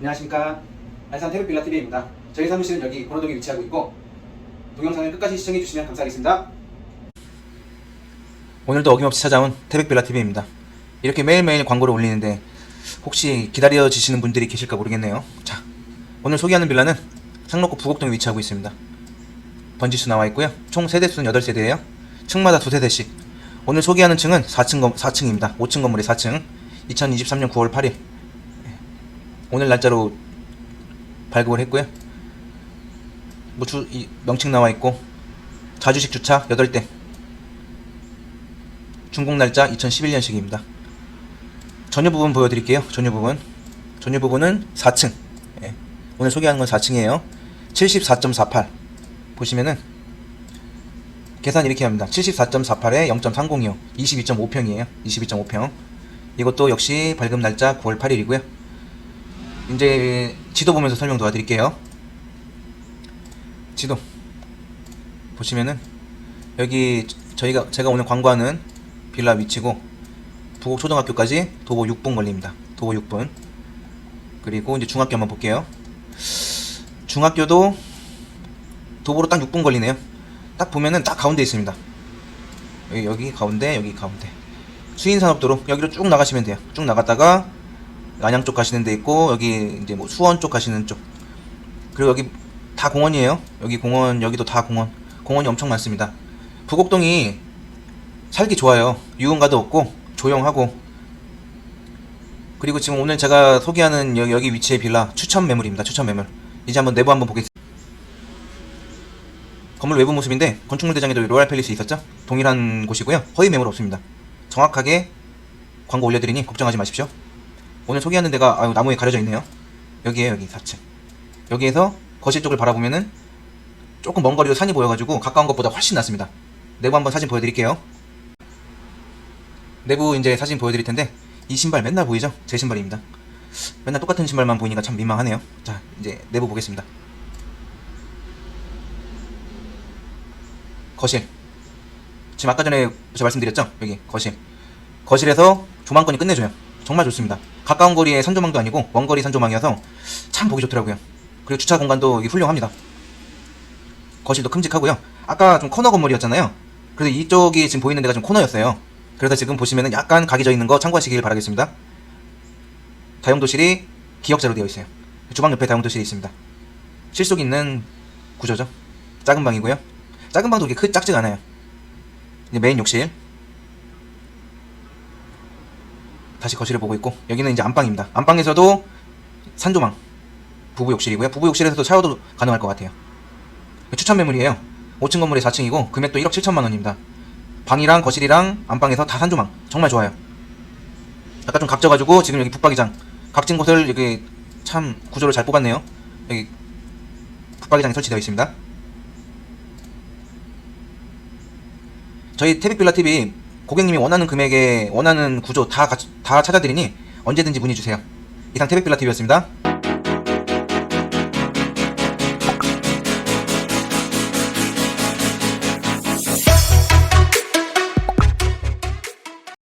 안녕하십니까. 안산 태백빌라TV입니다. 저희 사무실은 여기 권호동에 위치하고 있고 동영상을 끝까지 시청해 주시면 감사하겠습니다. 오늘도 어김없이 찾아온 태백빌라TV입니다. 이렇게 매일매일 광고를 올리는데 혹시 기다려지시는 분들이 계실까 모르겠네요. 자 오늘 소개하는 빌라는 상록구 부곡동에 위치하고 있습니다. 번지수 나와 있고요. 총 세대수는 8세대예요. 층마다 두 세대씩. 오늘 소개하는 층은 4층, 건, 4층입니다. 5층 건물의 4층. 2023년 9월 8일 오늘 날짜로 발급을 했고요. 뭐 주, 이, 명칭 나와 있고 자주식 주차 8대 준공 날짜 2011년식입니다. 전유 부분 보여드릴게요. 전유 부분 전유 부분은 4층 예. 오늘 소개하는 건 4층이에요. 74.48 보시면은 계산 이렇게 합니다. 74.48에 0.302요. 22.5평이에요. 22.5평. 이것도 역시 발급 날짜 9월 8일이고요. 이제 지도 보면서 설명 도와드릴게요. 지도 보시면은 여기 저희가 제가 오늘 광고하는 빌라 위치고 부곡 초등학교까지 도보 6분 걸립니다. 도보 6분. 그리고 이제 중학교 한번 볼게요. 중학교도 도보로 딱 6분 걸리네요. 딱 보면은 딱 가운데 있습니다. 여기 여기 가운데 여기 가운데. 수인산업도로 여기로 쭉 나가시면 돼요. 쭉 나갔다가 안양 쪽 가시는 데 있고 여기 이제 뭐 수원 쪽 가시는 쪽. 그리고 여기 다 공원이에요. 여기 공원 여기도 다 공원. 공원이 엄청 많습니다. 부곡동이 살기 좋아요. 유흥가도 없고 조용하고. 그리고 지금 오늘 제가 소개하는 여기, 여기 위치의 빌라 추천 매물입니다. 추천 매물. 이제 한번 내부 한번 보겠습니다. 건물 외부 모습인데 건축물 대장에도 로얄 팰리스 있었죠? 동일한 곳이고요. 허위 매물 없습니다. 정확하게 광고 올려드리니 걱정하지 마십시오 오늘 소개하는 데가 아유, 나무에 가려져 있네요. 여기에요, 여기 4층. 여기에서 거실 쪽을 바라보면은 조금 먼 거리로 산이 보여가지고 가까운 것보다 훨씬 낫습니다. 내부 한번 사진 보여드릴게요. 내부 이제 사진 보여드릴 텐데 이 신발 맨날 보이죠? 제 신발입니다. 맨날 똑같은 신발만 보이니까 참 민망하네요. 자, 이제 내부 보겠습니다. 거실. 지금 아까 전에 제가 말씀드렸죠? 여기 거실. 거실에서 조망권이 끝내줘요. 정말 좋습니다. 가까운 거리의 산조망도 아니고 먼 거리 산조망이어서 참 보기 좋더라고요. 그리고 주차 공간도 훌륭합니다. 거실도 큼직하고요. 아까 좀 코너 건물이었잖아요. 그래서 이쪽이 지금 보이는 데가 좀 코너였어요. 그래서 지금 보시면은 약간 각이 져 있는 거 참고하시길 바라겠습니다. 다용도실이 기역자로 되어 있어요. 주방 옆에 다용도실이 있습니다. 실속 있는 구조죠. 작은 방이고요. 작은 방도 그렇게 크 작지가 않아요. 메인 욕실. 다시 거실을 보고 있고 여기는 이제 안방입니다. 안방에서도 산조망 부부 욕실이고요. 부부 욕실에서도 샤워도 가능할 것 같아요. 추천 매물이에요. 5층 건물에 4층이고 금액도 1억 7천만 원입니다. 방이랑 거실이랑 안방에서 다 산조망 정말 좋아요. 아까 좀 각져가지고 지금 여기 붙박이장 각진 곳을 여기 참 구조를 잘 뽑았네요. 여기 붙박이장이 설치되어 있습니다. 저희 태빅빌라 TV 고객님이 원하는 금액에 원하는 구조 다, 다 찾아드리니 언제든지 문의 주세요. 이상 태백빌라 TV였습니다.